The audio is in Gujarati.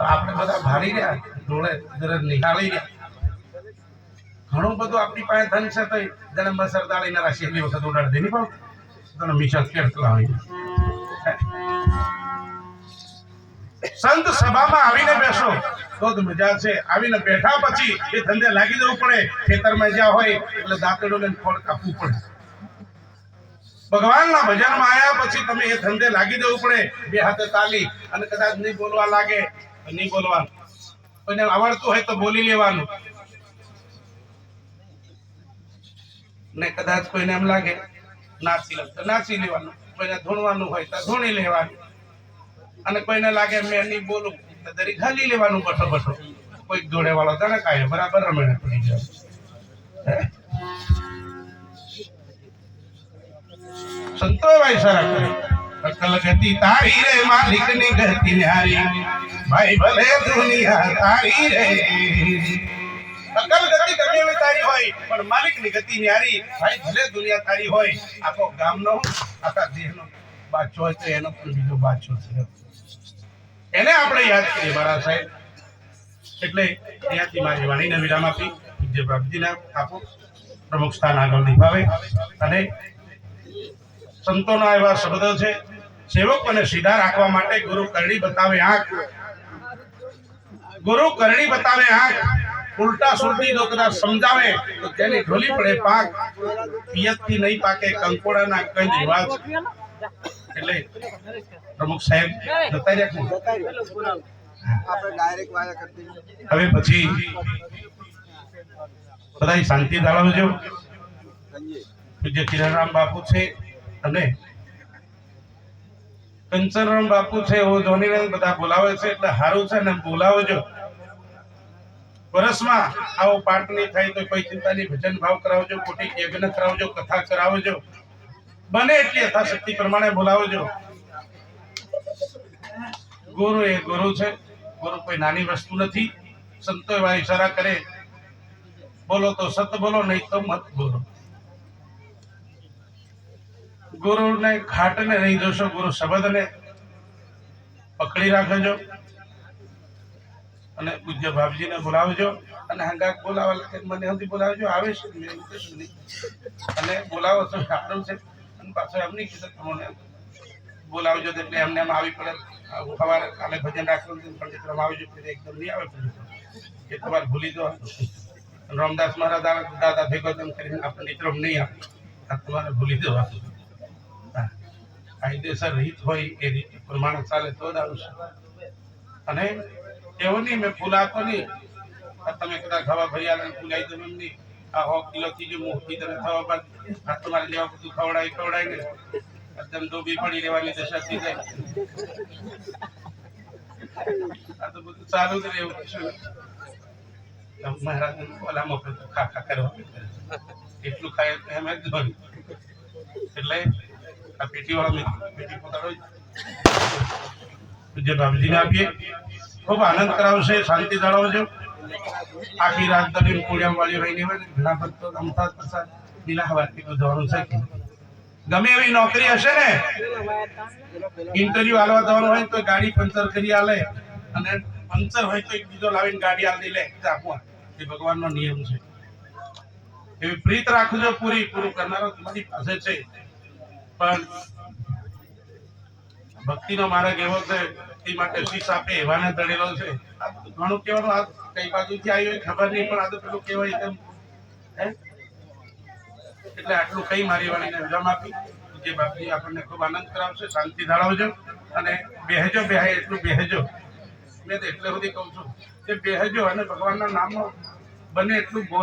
આપણે બધા ભારી રહ્યા દરજ નિહાળી રહ્યા ઘણું બધું આપણી પાસે ધન છે તો જન્મ સરદાળી ના રાશિ એટલી વખત ઉડાડી દેની પણ મિશન કેટલા હોય સંત સભામાં આવીને બેસો. તો મજા છે. આવીને બેઠા પછી એ ધંધે લાગી જવું પડે. ખેતરમાં જ્યાં હોય એટલે દાંતડો લઈને ફળ કાપવું પડે. ભગવાનના ભજનમાં આવ્યા પછી તમે એ ધંધે લાગી જવું પડે. બે હાથે તાલી અને કદાચ નહીં બોલવા લાગે નહીં બોલવાનું. કોઈને આવડતું હોય તો બોલી લેવાનું. ને કદાચ કોઈને એમ લાગે નાચી લે તો નાચી લેવાનું. કોઈને ધૂણવાનું હોય તો ધૂણી લેવાનું. અને કોઈને લાગે મેં નહીં બોલું, તો દરી ખાલી લેવાનું બઠો બઠો. કોઈ જોડે વાળો તને કાંઈ બરાબર રમણે પડી જાય સંતો ભાઈ કરે. અકલ ગતિ તારી રે માલિકની ગતિ ન્યારી. ભાઈ ભલે દુનિયા તારી રે. અકલ ગતિ ગમે એવી તારી હોય, પણ માલિકની ગતિ ન્યારી, ભાઈ, ભલે દુનિયા તારી હોય, આખો ગામનો આખા દેહનો બાચો હોય તો એનો પણ બીજો બાચો છે. એને આપણે યાદ કરીએ મારા સાહેબ. એટલે ત્યાંથી મારી વાણીને વિરામ આપી પૂજ્ય પ્રભુજીના આપો પ્રમુખ સ્થાન આગળ નિભાવે. અને સંતોના એવા શબ્દો છે સેવકોને સીધા રાખવા માટે ગુરુ કરણી બતાવે આંખ. ગુરુ કરણી બતાવે આંખ. ઉલટા સુલટી જો કદાચ સમજાવે તો તેની ઢોલી પડે પાક. પિયતથી નહીં પાકે કંકોડાના કઈ રિવાજ. એટલે પ્રમુખ સાહેબ જતા રહ્યા હવે પછી બધા શાંતિ જાળવજો. પૂજ્ય કિરણરામ બાપુ છે અને કંચનરામ બાપુ છે એવો જોઈને બધા બોલાવે છે એટલે સારું છે ને બોલાવજો. વર્ષમાં આવો પાઠ નહીં થાય તો કોઈ ચિંતા નહીં ભજન ભાવ કરાવજો, ખોટી યજ્ઞ કરાવજો, કથા કરાવજો. બને એટલી યથાશક્તિ પ્રમાણે બોલાવજો. ગુરુ એ ગુરુ છે. ગુરુ કોઈ નાની વસ્તુ નથી. સંતો એવા ઈશારા કરે. બોલો તો સત બોલો, નહીં તો મત બોલો. ગુરુને ખાટને નહીં જોશો, ગુરુ શબ્દને પકડી રાખજો. અને પૂજ્ય ભાવજીને બોલાવજો અને હંગાક બોલાવવા લાગે મને હજી બોલાવજો. આવે છે, મેં નહીં. અને બોલાવો, તો સારું છે. અને પાછો નહીં કીધું તમને બોલાવજો એટલે એમને એમ આવી પડે. આવું સવારે કાલે ભજન રાખવાનું ચિત્રમાં આવજો એટલે એકદમ નહીં આવે ભજન. એ તમારે ભૂલી દો રામદાસ મહારાજ આવે દાદા ભેગો તેમ કરીને આપણે નિત્રમ નહીં આપે આ તમારે ભૂલી હા. કાયદેસર રીત હોય એ રીત પ્રમાણે ચાલે તો જ આવશે અને એવું નહીં, મેં ફૂલાતો નહીં. તમે કદાચ ખવા ભર્યા ફૂલાઈ દો એમ નહીં. આ હો કિલો થી જો મોટી તમે થવા બાદ આ તમારે લેવા બધું ખવડાય ખવડાય ને એકદમ ડોબી પડી રહેવાની દશા થઈ જાય. આ તો બધું ચાલુ જ રહેવું કશું. મહારાજ ઓલા મોકલે ખા ખા કરવા એટલું ખાય એમ જ ધોની. એટલે આ પેટી વાળો પેટી પોતાડો પૂજ્ય બાબજીને આપીએ. ખૂબ આનંદ કરાવશે શાંતિ જાળવજો આખી રાત દલીલ પૂળ્યા વાળી રહીને હોય ઘણા ભક્તો અમદાવાદ પ્રસાદ લીલાવાથી જવાનું છે ગમે એવી નોકરી હશે ને ઇન્ટરવ્યુ આલવા જવાનું હોય તો ગાડી પંચર કરી આલે અને પંચર હોય તો એક બીજો લાવીને ગાડી આલી લે આપવા એ ભગવાનનો નિયમ છે. એવી પ્રીત રાખજો પૂરી, પૂરું કરનારો તમારી પાસે છે. પણ ભક્તિનો માર્ગ એવો છે, એ માટે શીશ આપે, એવાને દળેલો છે. ઘણું કહેવાનું, આ કઈ બાજુથી આવ્યું ખબર નહીં, પણ આ તો પેલું કહેવાય તેમ. એટલે આટલું કઈ મારી વાણીને વિરામ આપી. જે બાપજી આપણને ખૂબ આનંદ કરાવશે, શાંતિ ધરાવજો અને બેહજો, બેહાય એટલું બેહજો. મેં તો એટલે સુધી કહું છું કે બેહજો અને ભગવાનના નામનો બને એટલું